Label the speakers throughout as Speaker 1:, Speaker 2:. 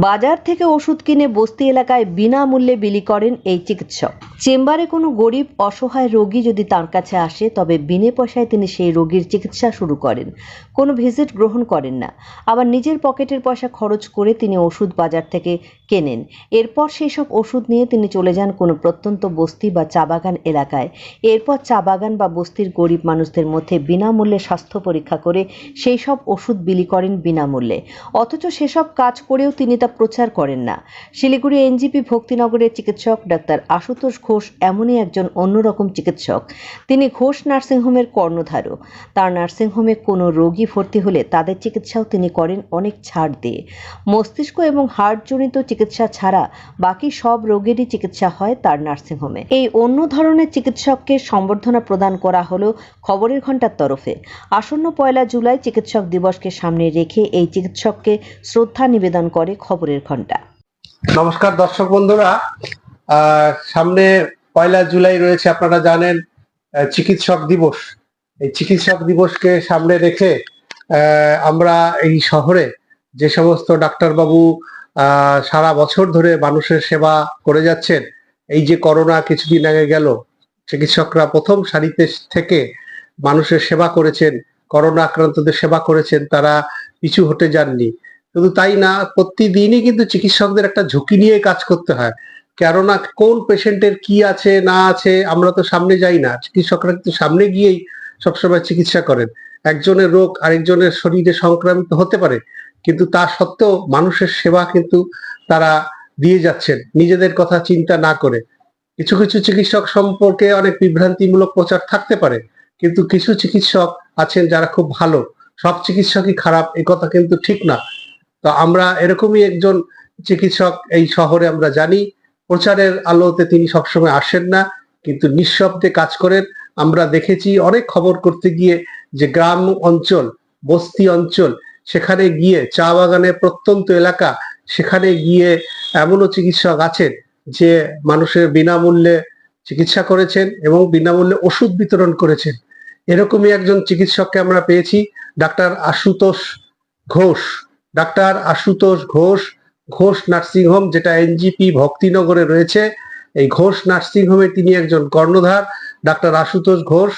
Speaker 1: বাজার থেকে ওষুধ কিনে বস্তি এলাকায় বিনামূল্যে বিলি করেন এই চিকিৎসক। চেম্বারে কোনো গরিব, অসহায় রোগী যদি তার কাছে আসে, তবে বিনে পয়সায় তিনি সেই রোগীর চিকিৎসা শুরু করেন। কোনো ভিজিট গ্রহণ করেন না। আবার নিজের পকেটের পয়সা খরচ করে তিনি ওষুধ বাজার থেকে কেনেন। এরপর সেই সব ওষুধ নিয়ে তিনি চলে যান কোনো প্রত্যন্ত বস্তি বা চা বাগান এলাকায়। এরপর চা বাগান বা বস্তির গরিব মানুষদের মধ্যে বিনামূল্যে স্বাস্থ্য পরীক্ষা করে সেই সব ওষুধ বিলি করেন বিনামূল্যে। অথচ সেসব কাজ করেও তিনি তা প্রচার করেন না। শিলিগুড়ি এনজিপি ভক্তিনগরের চিকিৎসক ডাক্তার আশুতোষ ঘোষ এমনই একজন অন্যরকম চিকিৎসক। তিনি ঘোষ নার্সিংহোমের কর্ণধারও। তার নার্সিংহোমে কোনো রোগী ভর্তি হলে তাদের চিকিৎসাও তিনি করেন অনেক ছাড় দিয়ে। মস্তিষ্ক এবং হার্টজনিত চিকিৎসা ছাড়া বাকি সব রোগেরই চিকিৎসা হয় তার নার্সিংহোমে এই অন্য ধরনের চিকিৎসককে সম্বর্ধনা প্রদান করা হলো খবরের ঘণ্টার তরফে। আসন্ন পয়লা জুলাই চিকিৎসক দিবসকে সামনে রেখে এই চিকিৎসককে শ্রদ্ধা নিবেদন করে খবরের ঘণ্টা
Speaker 2: নমস্কার দর্শক বন্ধুরা। সামনে পয়লা জুলাই রয়েছে, আপনারা জানেন চিকিৎসক দিবস। এই চিকিৎসক দিবসকে সামনে রেখে আমরা এই শহরে যে সমস্ত ডাক্তারবাবু সারা বছর ধরে মানুষের সেবা করে যাচ্ছেন, এই যে করোনা কিছুদিন আগে গেল, চিকিৎসকরা প্রথম সারিতে থেকে মানুষের সেবা করেছেন, করোনা আক্রান্তদের সেবা করেছেন, তারা পিছু হতে যাননি। শুধু তাই না, প্রতিদিনই কিন্তু চিকিৎসকদের একটা ঝুঁকি নিয়ে কাজ করতে হয়। কেননা কোন পেশেন্টের কি আছে, না আছে, আমরা তো সামনে যাই না। চিকিৎসকরা কিন্তু সামনে গিয়েই সবসময় চিকিৎসা করেন। একজনের রোগ আরেকজনের শরীরে সংক্রামিত হতে পারে, কিন্তু তা সত্ত্বেও মানুষের সেবা কিন্তু তারা দিয়ে যাচ্ছেন, নিজেদের কথা চিন্তা না করে। কিছু কিছু চিকিৎসক সম্পর্কে অনেক বিভ্রান্তিমূলক প্রচার থাকতে পারে, কিন্তু কিছু চিকিৎসক আছেন যারা খুব ভালো। সব চিকিৎসকই খারাপ, এ কথা কিন্তু ঠিক না। তো আমরা এরকমই একজন চিকিৎসক এই শহরে আমরা জানি। প্রচারের আলোতে তিনি সবসময় আসেন না, কিন্তু নিঃশব্দে কাজ করেন। আমরা দেখেছি অনেক খবর করতে গিয়ে যে গ্রাম অঞ্চল, বস্তি অঞ্চল, সেখানে গিয়ে চা বাগানের প্রত্যন্ত এলাকা, সেখানে গিয়ে এমনও চিকিৎসক আছেন যে মানুষের বিনামূল্যে চিকিৎসা করেছেন এবং বিনামূল্যে ওষুধ বিতরণ করেছেন। এরকমই একজন চিকিৎসককে আমরা পেয়েছি, doctor Ashutosh Ghosh. Doctor Ashutosh Ghosh Ghosh nursing home, যেটা এনজিপি ভক্তিনগরে রয়েছে, এই ঘোষ নার্সিংহোমে তিনি একজন কর্ণধার, ডাক্তার আশুতোষ ঘোষ।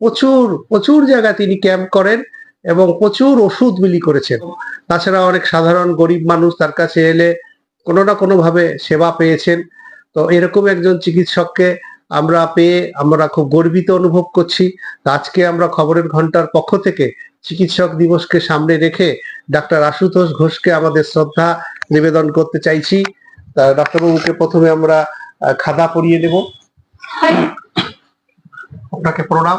Speaker 2: প্রচুর প্রচুর জায়গায় তিনি ক্যাম্প করেন এবং প্রচুর ওষুধ বিলি করেছেন। তাছাড়া অনেক সাধারণ গরিব মানুষ তার কাছে এলে কোনো না কোনো ভাবে সেবা পেয়েছেন। তো এরকম একজন চিকিৎসককে আমরা পেয়ে আমরা খুব গর্বিত অনুভব করছি। আজকে আমরা খবরের ঘণ্টার পক্ষ থেকে চিকিৎসক দিবসকে সামনে রেখে ডাক্তার আশুতোষ ঘোষকে আমাদের শ্রদ্ধা নিবেদন করতে চাইছি। ডাক্তারবাবুকে প্রথমে আমরা খাদা পরিয়ে দেব। আপনাকে প্রণাম।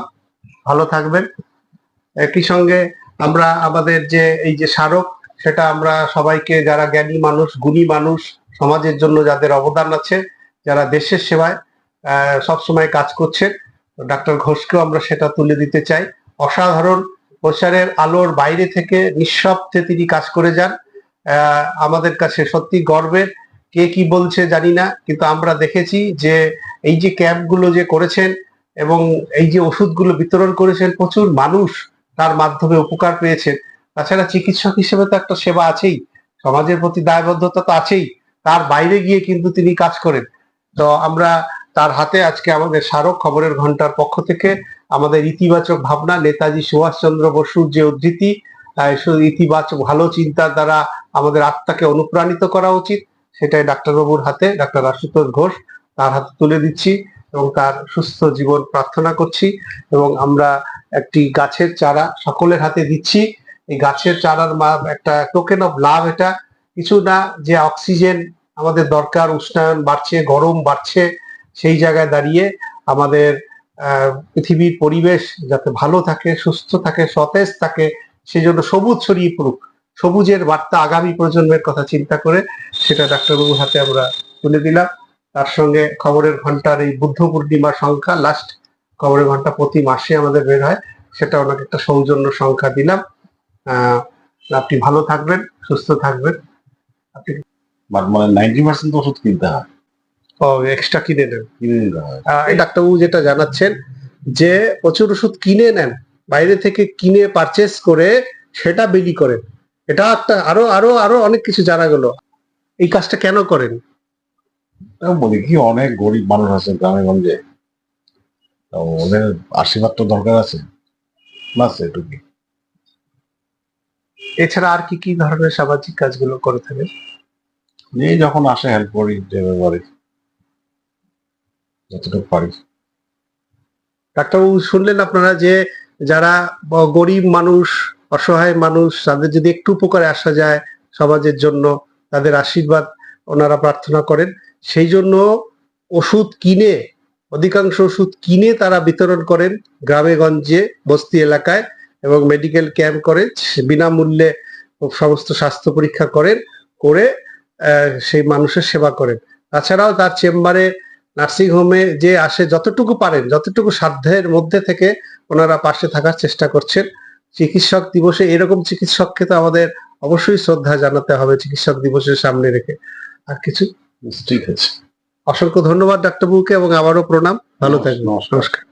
Speaker 2: ভালো থাকবেন। একই সঙ্গে আমরা আমাদের যে, এই যে স্মারক, সেটা আমরা সবাইকে, যারা জ্ঞানী মানুষ, গুণী মানুষ, সমাজের জন্য যাদের অবদান আছে, যারা দেশের সেবায় সবসময় কাজ করছেন, ডাক্তার ঘোষকেও আমরা সেটা তুলে দিতে চাই। অসাধারণ প্রচারের আলোর বাইরে থেকে নিঃশব্দে তিনি কাজ করে যান। আমাদের কাছে সত্যি গর্বের। কে কি বলছে জানি না, কিন্তু আমরা দেখেছি যে এই যে ক্যাম্পগুলো যে করেছেন এবং এই যে ওষুধগুলো বিতরণ করেছেন, প্রচুর মানুষ তার মাধ্যমে উপকার পেয়েছেন। তাছাড়া চিকিৎসক হিসেবে তো একটা সেবা আছেই, সমাজের প্রতি দায়বদ্ধতা তো আছেই, তার বাইরে গিয়ে কিন্তু তিনি কাজ করেন। তো আমরা তার হাতে আজকে আমাদের স্মারক খবরের ঘণ্টার পক্ষ থেকে আমাদের ইতিবাচক ভাবনা, নেতাজি সুভাষচন্দ্র বসুর যে উদ্ধৃতি ইতিবাচক ভালো চিন্তার দ্বারা আমাদের আত্মাকে অনুপ্রাণিত করা উচিত, সেটাই ডাক্তারবাবুর হাতে, ডাক্তার আশুতোষ ঘোষ তার হাতে তুলে দিচ্ছি এবং তার সুস্থ জীবন প্রার্থনা করছি এবং আমরা একটি গাছের চারা সকলের হাতে দিচ্ছি। এই গাছের চারার একটা টোকেন অফ লাভ এটা। কিছু না যে অক্সিজেন আমাদের দরকার, উষ্ণায়ন বাড়ছে, গরম বাড়ছে, সেই জায়গায় দাঁড়িয়ে আমাদের পৃথিবীর পরিবেশ যাতে ভালো থাকে সুস্থ থাকে সতেজ থাকে সেই জন্য সবুজ ছড়িয়ে পড়ুক। সবুজের বার্তা আগামী প্রজন্মের কথা চিন্তা করে সেটা ডাক্তারবাবুর হাতে আমরা তুলে দিলাম। তার সঙ্গে খবরের ঘণ্টার এই বুদ্ধ পূর্ণিমার সংখ্যা লাস্ট খবরের ঘণ্টা প্রতি মাসে আমাদের বের হয় সেটা ওনাকে একটা সৌজন্য সংখ্যা দিলাম। আহ, আপনি ভালো থাকবেন সুস্থ থাকবেন। আপনি
Speaker 3: মানে নাইনটি পার্সেন্ট ওষুধ কিনতে হয়।
Speaker 2: এক্সট্রা কিনে নেন। ডাক্তারবাবু যেটা জানাচ্ছেন যে প্রচুর ওষুধ কিনে নেন বাইরে থেকে কিনে পারচেস করে সেটা বিলি করেন। এটা একটা আরও আরও আরও অনেক কিছু জানা গেল। এই কাজটা কেন করেন?
Speaker 3: বলি কি অনেক গরিব মানুষ আছে গ্রামে গঞ্জে ওদের আশীর্বাদ তো দরকার আছে। বাস এটুকুই
Speaker 2: এছাড়া আর কি কি ধরনের সামাজিক কাজগুলো করে থাকেন?
Speaker 3: এই যখন আসে হেল্প করি যেভাবে যতটুকু পারি।
Speaker 2: ডাক্তারবাবু, শুনলেন আপনারা যে যারা গরিব মানুষ, অসহায় মানুষ, তাদের যদি একটু উপকারে আসা যায় সমাজের জন্য, তাদের আশীর্বাদ ওনারা প্রার্থনা করেন। সেই জন্য ওষুধ কিনে, অধিকাংশ ওষুধ কিনে তারা বিতরণ করেন গ্রামে গঞ্জে, বস্তি এলাকায় এবং মেডিকেল ক্যাম্প করে বিনামূল্যে সমস্ত স্বাস্থ্য পরীক্ষা করেন, করে সেই মানুষের সেবা করেন। তাছাড়াও তার চেম্বারে নার্সিং হোমে যে আসে যতটুকু পারেন যতটুকু সাধ্যের মধ্যে থেকে ওনারা পাশে থাকার চেষ্টা করছেন। চিকিৎসক দিবসে এরকম চিকিৎসককে তো আমাদের অবশ্যই শ্রদ্ধা জানাতে হবে চিকিৎসক দিবসের সামনে রেখে। আর কিছু?
Speaker 3: ঠিক আছে
Speaker 2: অসংখ্য ধন্যবাদ ডাক্তারবাবুকে এবং আবারও প্রণাম। ভালো থাকবেন।
Speaker 3: নমস্কার।
Speaker 2: নমস্কার।